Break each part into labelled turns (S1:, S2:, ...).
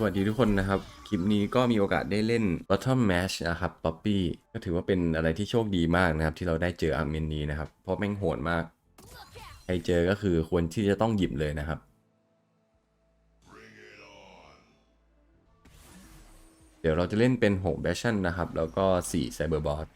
S1: สวัสดีทุกคนนะครับ คลิปนี้ก็มีโอกาสได้เล่น Bottom Match นะครับ Poppy ก็ถือว่าเป็นอะไรที่โชคดีมากนะครับ ที่เราได้เจออาร์เมนนี้นะครับ เพราะแม่งโหดมาก ใครเจอก็คือควรที่จะต้องหยิบเลยนะครับ เดี๋ยวเราจะเล่นเป็น6 b a s h i o n นะครับ แล้วก็4 Cyber b o s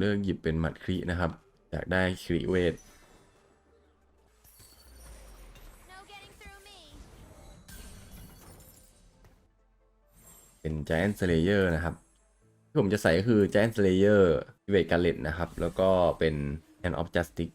S1: เลือกหยิบเป็นหมัดครีนะครับ อยากได้ครีเวทเป็น Giant Slayer นะครับ ที่ผมจะใส่ก็คือ Giant Slayer เวทการเลตนะครับ แล้วก็เป็น Hand of Justice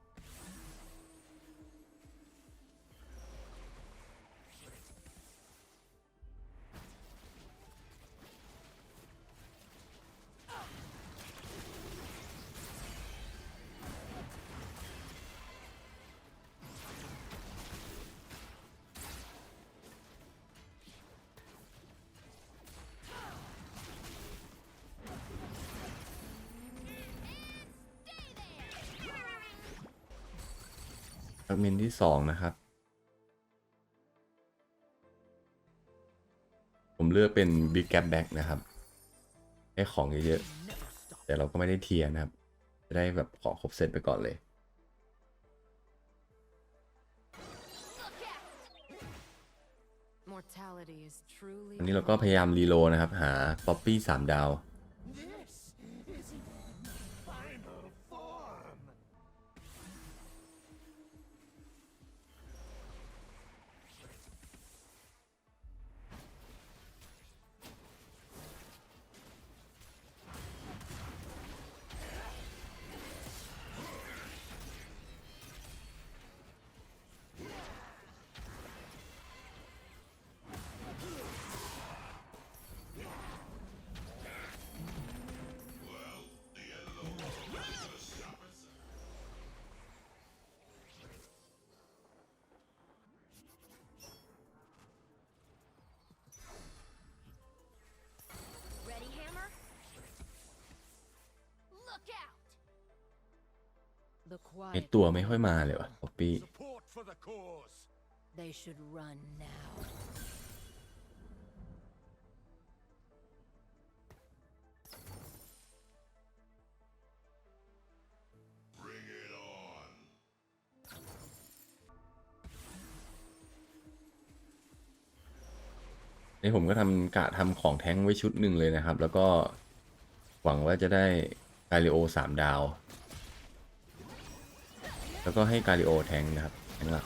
S1: ฟรกเมนที่สองนะครับ ผมเลือกเป็น Big Gap Back นะครับ ให้ของเยอะ
S2: Never stop.
S1: ๆแต่เราก็ไม่ได้เทียร์นะครับ จะได้แบบของครบเซตไปก่อนเลย
S3: Mortality is truly.
S1: อันนี้เราก็พยายามรีโหลดนะครับ หาป๊อปปี้สามดาว ไอ
S4: quiet
S1: ตัวไม่ค่อยมาเลยวะป๊อปปี้
S5: Support for the cause.
S4: they should run now.
S1: นี่ผมก็ทำกะทำของแท้งไว้ชุดหนึ่งเลยนะครับ แล้วก็หวังว่าจะได้กาลิโอสามดาว แล้วก็ให้กาลิโอแทงนะครับแทงหลัก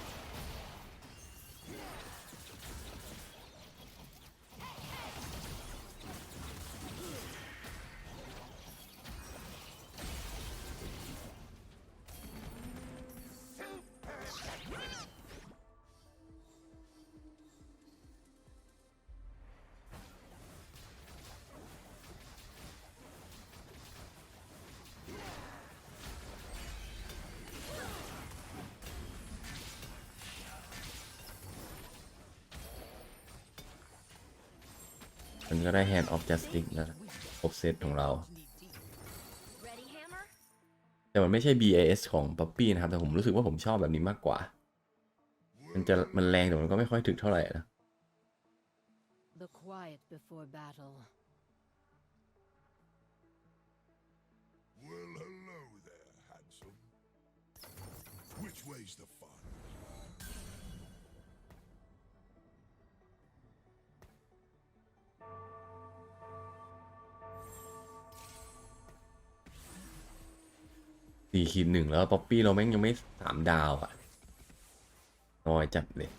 S1: มันก็ได้ Hand of Justice นะครบเซตของเรา
S3: Ready, hammer?
S1: แต่มันไม่ใช่ BAS ของ Poppy นะครับ แต่ผมรู้สึกว่าผมชอบแบบนี้มากกว่า มันจะมันแรงแต่มันก็ไม่ค่อยถึกเท่าไหร่นะ
S4: The quiet before battle.
S5: Well, hello there, handsome. Which way's the
S1: สี่ขีดหนึ่งแล้วป๊อปปี้เราแม่งยังไม่สามดาวอะน้อยจัดเลย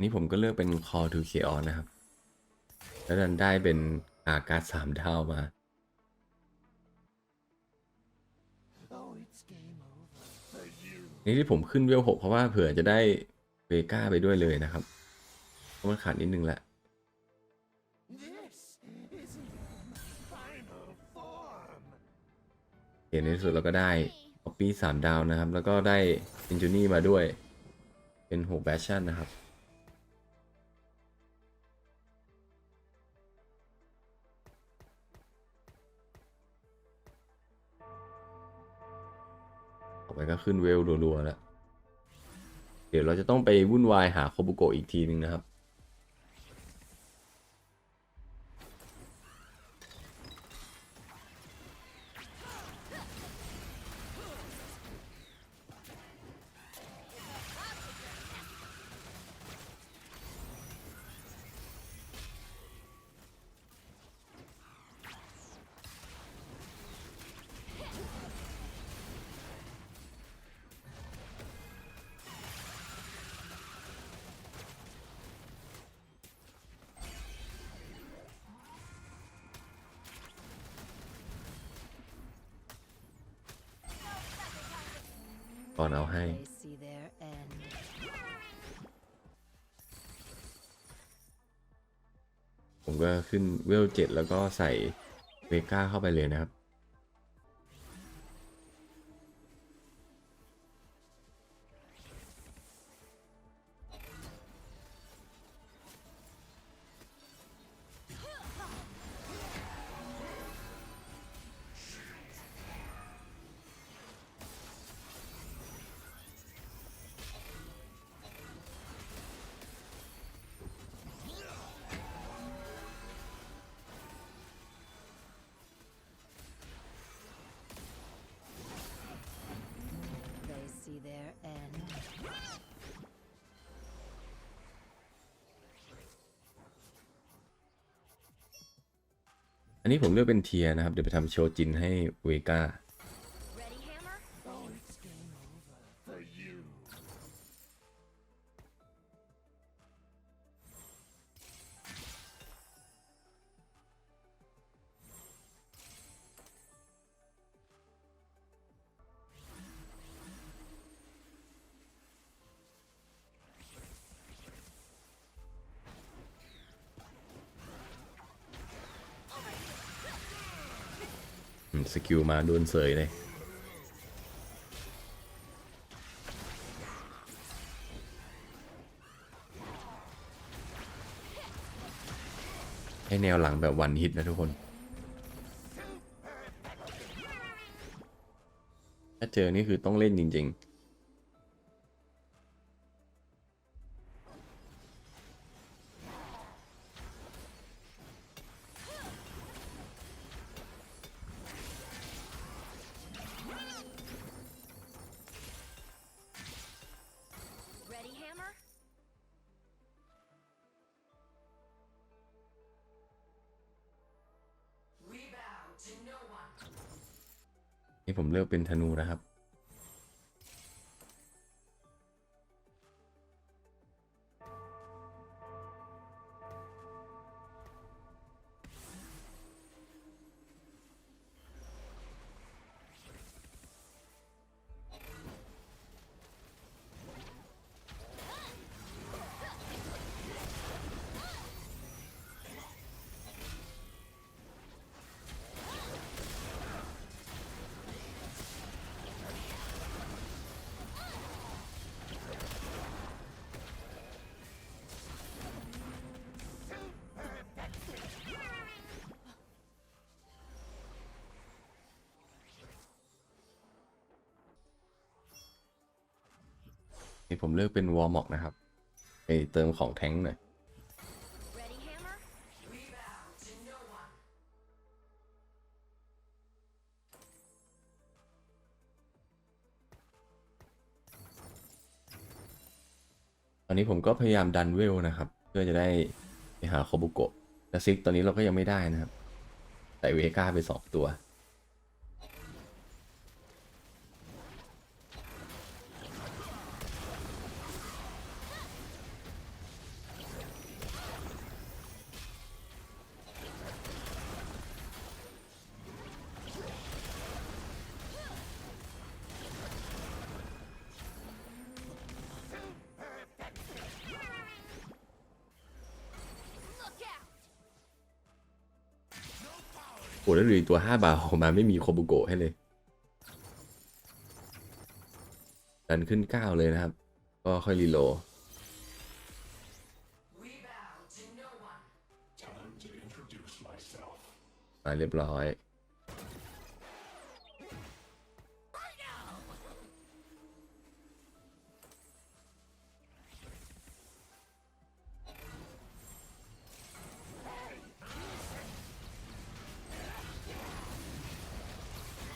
S1: นี่ผมก็เลือกเป็น Call to Chaos นะครับ แล้วดันได้เป็นอาการ์ดสามดาวมา นี่ที่ผมขึ้นเวลหกเพราะว่าเผื่อจะได้เวก้าไปด้วยเลยนะครับเพราะมันขาดนิดนึงแหละเห็นในที่สุดเราก็ได้ป๊อปปี้สามดาวนะครับ แล้วก็ได้เอนจูนี่มาด้วย เป็นหกแบชชั่นนะครับ แล้วก็ขึ้นเวลรัวๆแล้ว เดี๋ยวเราจะต้องไปวุ่นวายหาโคบุโกะอีกทีนึงนะครับ ก่อนเอาให้
S4: They see their end.
S1: ผมก็ขึ้นเวลเจ็ดแล้วก็ใส่เวก้าเข้าไปเลยนะครับ อันนี้ผมเลือกเป็นเทียนะครับ เดี๋ยวไปทำโชจินให้เวก้า สกิลมาโดนเสยเลยให้แนวหลังแบบวันฮิตนะทุกคน ถ้าเจอนี่คือต้องเล่นจริง ๆ ผมเลือกเป็นธนูนะครับ นี่ผมเลือกเป็นวอร์ม็อกนะครับ ไปเติมของแท้งหน่อย ตอนนี้ผมก็พยายามดันเวลนะครับ เพื่อจะได้ไปหาโคบุโกะแต่ซิกตอนนี้เราก็ยังไม่ได้นะครับใส่เวก้าไปสองตัว โอ้แล้วเหลืออีกตัว5บาทออกมาไม่มีโคบุโกะให้เลยดันขึ้น9เลยนะครับ ก็ค่อยรีโหล
S5: Time to introduce myself.
S1: มาเรียบร้อย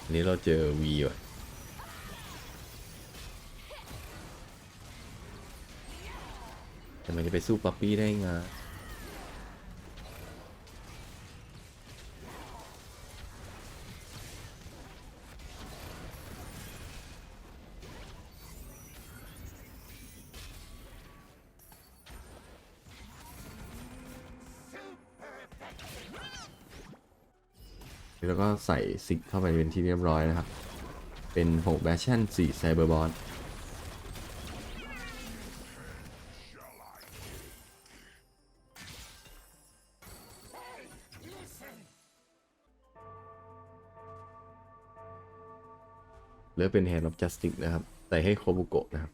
S1: อันนี้เราเจอวีว่ะแต่มันจะไปสู้ป๊อปปี้ได้ไง ใส่ซิกเข้าไปเป็นที่เรียบร้อยนะครับ เป็น6แบชชั่น4ไซเบอร์บอลเหลือเป็น Hand of Justice นะครับ ใส่ให้โคบุโกะนะครับ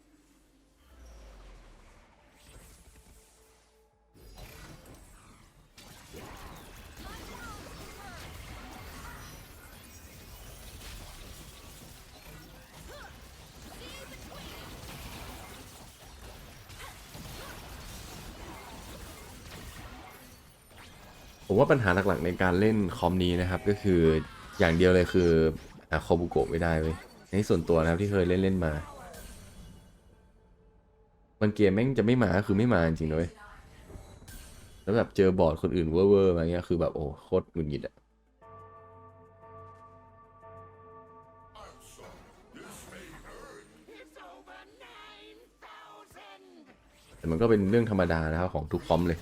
S1: ผมว่าปัญหาหลักๆในการเล่นคอมนี้นะครับ ก็คืออย่างเดียวเลยคือหาโคบุโกะไม่ได้เว้ยในส่วนตัวนะครับที่เคยเล่นเล่นมาบางเกมแม่งจะไม่มาก็คือไม่มาจริงๆเลยแล้วแบบเจอบอร์ดคนอื่นเวอร์ๆมาเงี้ยคือแบบโอ้โคตรหงุดหงิดอะแต่มันก็เป็นเรื่องธรรมดานะครับของทุกคอมเลย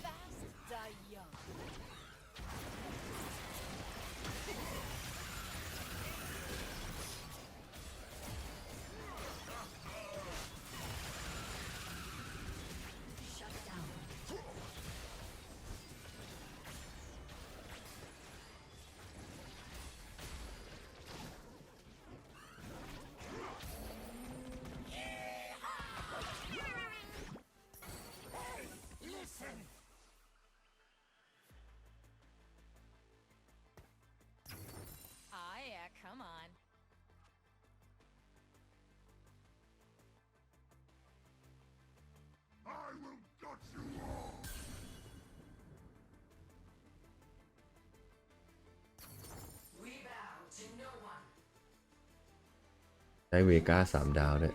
S1: ได้เวก้าสามดาวด้วย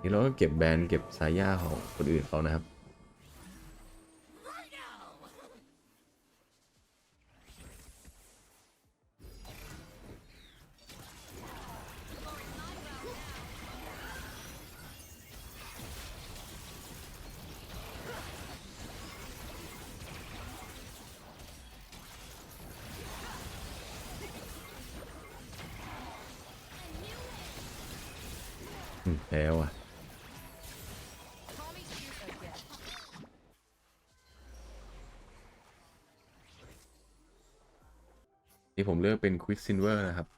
S1: นี่เราก็เก็บแบรนด์เก็บสายย่าของคนอื่นเขานะครับ แล้วอะ
S2: Call me shoot again.
S1: ที่ผมเลือกเป็น Quick Silver นะครับ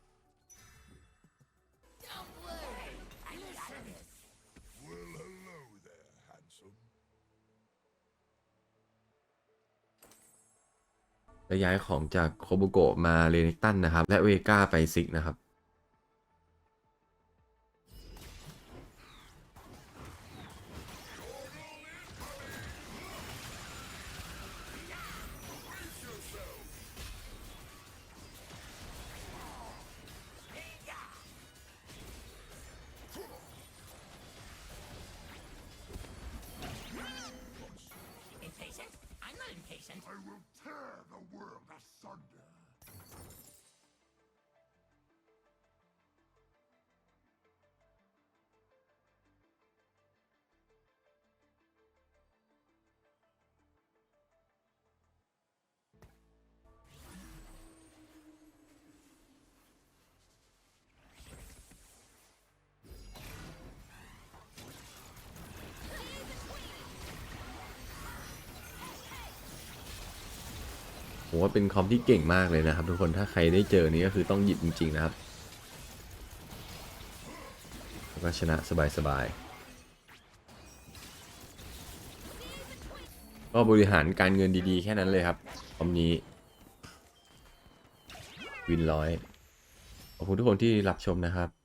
S1: และย้ายของจากโคบุโกะมาเรนิกตันนะครับ และเวก้าไปซิกนะครับ impatient. I will tear the world asunder. ผมว่าเป็นคอมที่เก่งมากเลยนะครับ ทุกคนถ้าใครได้เจอนี้ก็คือต้องหยิบจริง ๆ นะครับแล้วก็ชนะสบายๆก็บริหารการเงินดีๆ แค่นั้นเลยครับคอมนี้ วินร้อยขอบคุณทุกคนที่รับชมนะครับ